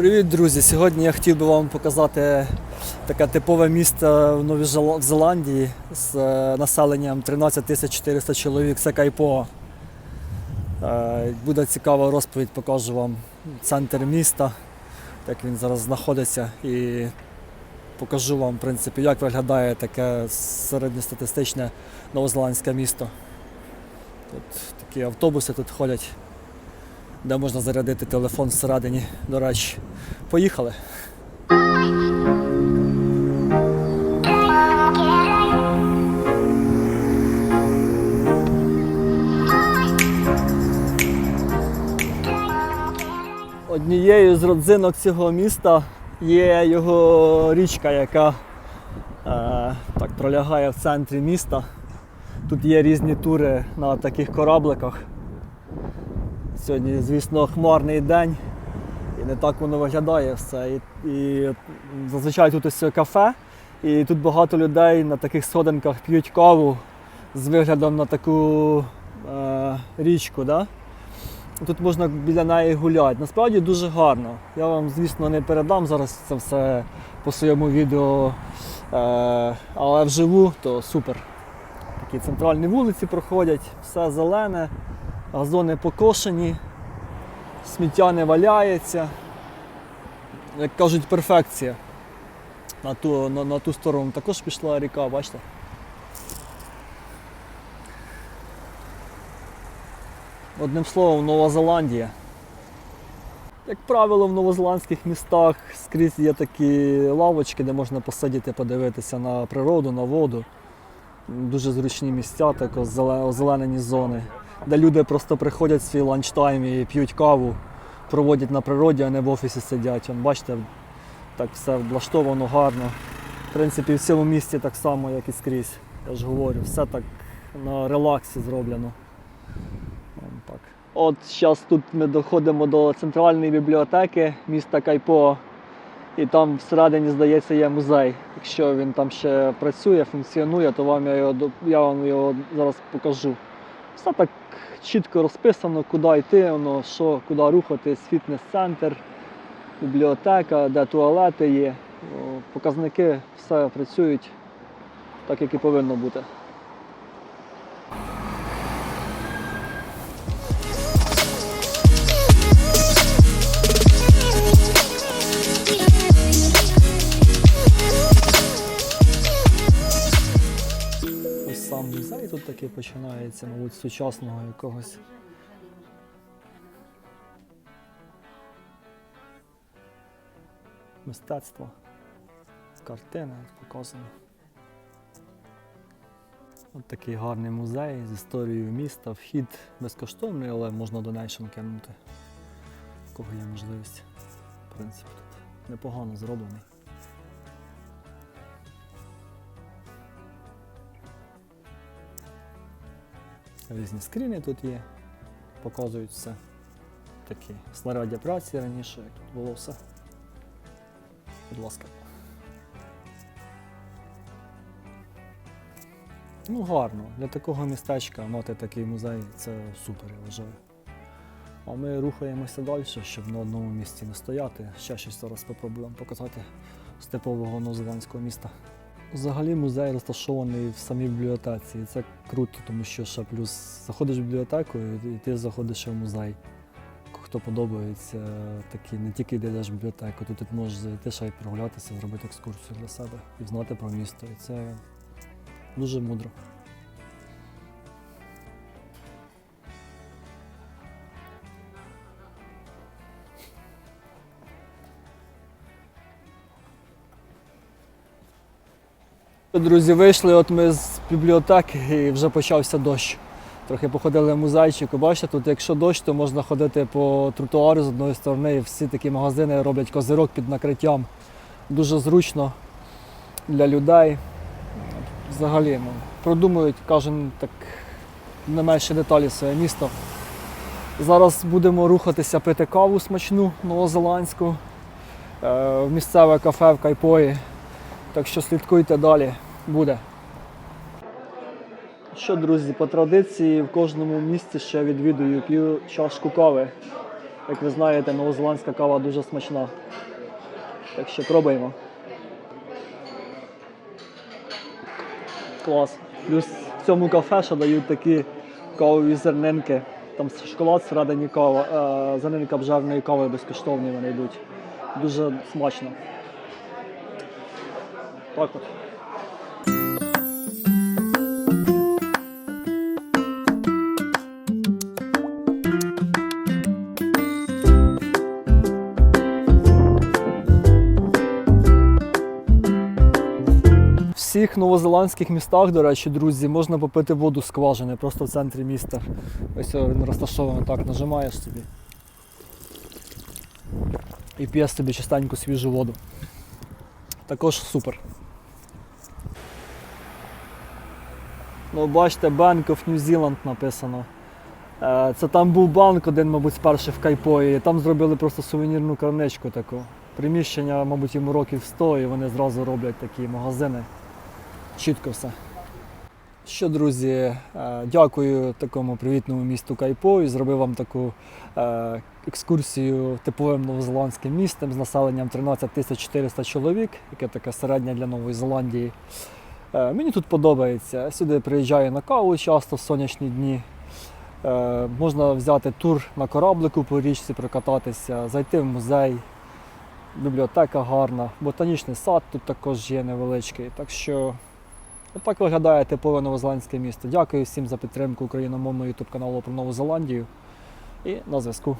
Привіт, друзі! Сьогодні я хотів би вам показати таке типове місто в Новій Зеландії з е, населенням 13 400 чоловік. Це Кайпо. Е, Буде цікава розповідь, покажу вам центр міста, як він зараз знаходиться, і покажу вам, в принципі, як виглядає таке середньостатистичне новозеландське місто. Тут такі автобуси тут ходять де можна зарядити телефон всередині. До речі, поїхали. Однією з родзинок цього міста є його річка, яка е, так пролягає в центрі міста. Тут є різні тури на таких корабликах. Сьогодні, звісно, хмарний день, і не так воно виглядає все. І, і зазвичай тут ось кафе, і тут багато людей на таких сходинках п'ють каву з виглядом на таку е, річку. Да? Тут можна біля неї гуляти. Насправді дуже гарно. Я вам, звісно, не передам зараз це все по своєму відео, е, але вживу то супер. Такі центральні вулиці проходять, все зелене газони покошені, сміття не валяється. Як кажуть, перфекція. На ту, на, на ту сторону також пішла ріка, бачите? Одним словом, Нова Зеландія. Як правило, в новозеландських містах скрізь є такі лавочки, де можна посидіти, подивитися на природу, на воду. Дуже зручні місця, так озеленені зони де люди просто приходять в свій ланчтайм і п'ють каву, проводять на природі, а не в офісі сидять. Вон, бачите, так все облаштовано гарно. В принципі, в цьому місті так само, як і скрізь. Я ж говорю, все так на релаксі зроблено. Вон так. От зараз тут ми доходимо до центральної бібліотеки міста Кайпо. І там всередині, здається, є музей. Якщо він там ще працює, функціонує, то вам я, його, я вам його зараз покажу. Все так чітко розписано, куди йти, воно, що, куди рухатись, фітнес-центр, бібліотека, де туалети є. Показники все працюють так, як і повинно бути. Таки починається, мабуть, з сучасного якогось. Мистецтва. Картини показані. Ось такий гарний музей з історією міста. Вхід безкоштовний, але можна донейшн кинути. В кого є можливість. В принципі, тут непогано зроблений. Різні скріни тут є, показують все. Такі снаряддя праці раніше, як тут було все. Будь ласка. Ну, гарно. Для такого містечка мати такий музей це супер, я вважаю. А ми рухаємося далі, щоб на одному місці не стояти. Ще щось зараз спробуємо показати з типового новозеландського міста. Взагалі музей розташований в самій бібліотеці. І це круто, тому що ще плюс заходиш в бібліотеку і ти заходиш в музей. Хто подобається, такі не тільки йдеш в бібліотеку, тут можеш зайти ще й прогулятися, зробити екскурсію для себе і знати про місто. І це дуже мудро. Друзі, вийшли от ми з бібліотеки і вже почався дощ. Трохи походили в музейчик. Бачите, тут якщо дощ, то можна ходити по тротуару з одної сторони. і Всі такі магазини роблять козирок під накриттям. Дуже зручно для людей. Взагалі ну, продумують кожен так не менше деталі своє місто. Зараз будемо рухатися пити каву смачну новозеландську е, в місцеве кафе в Кайпої. Так що слідкуйте далі, буде. Що, друзі, по традиції в кожному місці ще відвідую п'ю чашку кави. Як ви знаєте, новозеландська кава дуже смачна. Так що пробуємо. Клас. Плюс в цьому кафе ще дають такі кавові зернинки. Там шоколад всередині кава, е, зернинка обжарної кави безкоштовні вони йдуть. Дуже смачно. Так от. Всіх новозеландських містах, до речі, друзі, можна попити воду з просто в центрі міста. Ось він розташований так, нажимаєш собі. І п'єш собі чистеньку свіжу воду. Також супер. Ну, бачите, Bank of New Zealand написано. Е, Це там був банк один, мабуть, з в Кайпої. Там зробили просто сувенірну крамничку таку. Приміщення, мабуть, йому років 100, і вони зразу роблять такі магазини. Чітко все. Що, друзі, е, дякую такому привітному місту Кайпо і зробив вам таку е, екскурсію типовим новозеландським містом з населенням 13 тисяч 400 чоловік, яке таке середнє для Нової Зеландії. Е, Мені тут подобається. Сюди приїжджаю на каву часто в сонячні дні. Е, Можна взяти тур на кораблику по річці, прокататися, зайти в музей. Бібліотека гарна, ботанічний сад тут також є невеличкий. Так що отак виглядає типове новозеландське місто. Дякую всім за підтримку україномовного ютуб каналу про Нову Зеландію. І на зв'язку.